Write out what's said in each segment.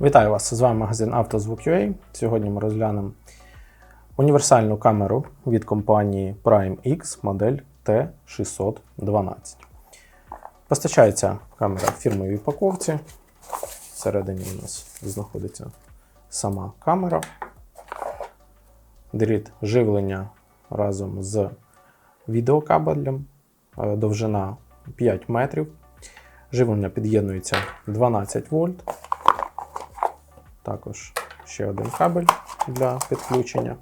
Вітаю вас! З вами магазин «Автозвук.UA». Сьогодні ми розглянемо універсальну камеру від компанії Prime X модель T612. Постачається камера в фірмовій упаковці. Всередині у нас знаходиться сама камера. Дріт живлення разом з відеокабелем, Е, довжина 5 метрів. Живлення під'єднується 12 вольт. Також ще один кабель для підключення,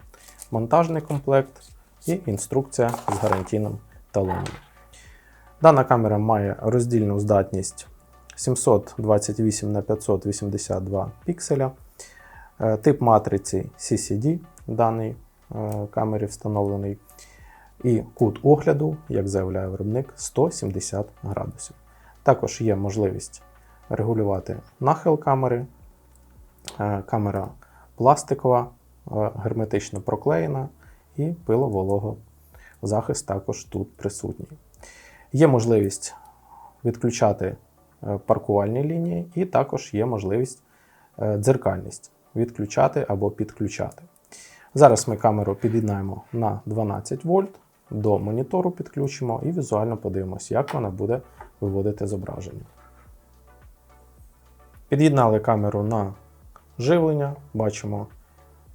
монтажний комплект і інструкція з гарантійним талоном. Дана камера має роздільну здатність 728 на 582 пікселя. Е, Тип матриці CCD в даній е, камері встановлений. І кут огляду, як заявляє виробник, 170 градусів. Також є можливість регулювати нахил камери. Е, Камера пластикова, е, герметично проклеєна і пиловолого захист також тут присутній. Є можливість відключати е, паркувальні лінії, і також є можливість дзеркальність відключати або підключати. Зараз ми камеру під'єднаємо на 12 вольт, до монітору підключимо і візуально подивимося, як вона буде виводити зображення. Під'єднали камеру на живлення, бачимо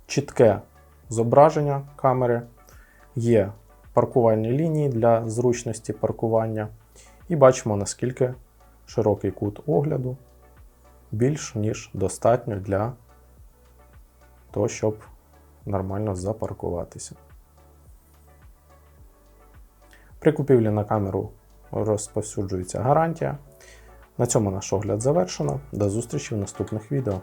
чітке зображення камери, є паркувальні лінії для зручності паркування, і бачимо, наскільки широкий кут огляду більш ніж достатньо для того, щоб нормально запаркуватися. При купівлі на камеру розповсюджується гарантія. На цьому наш огляд завершено. До зустрічі в наступних відео.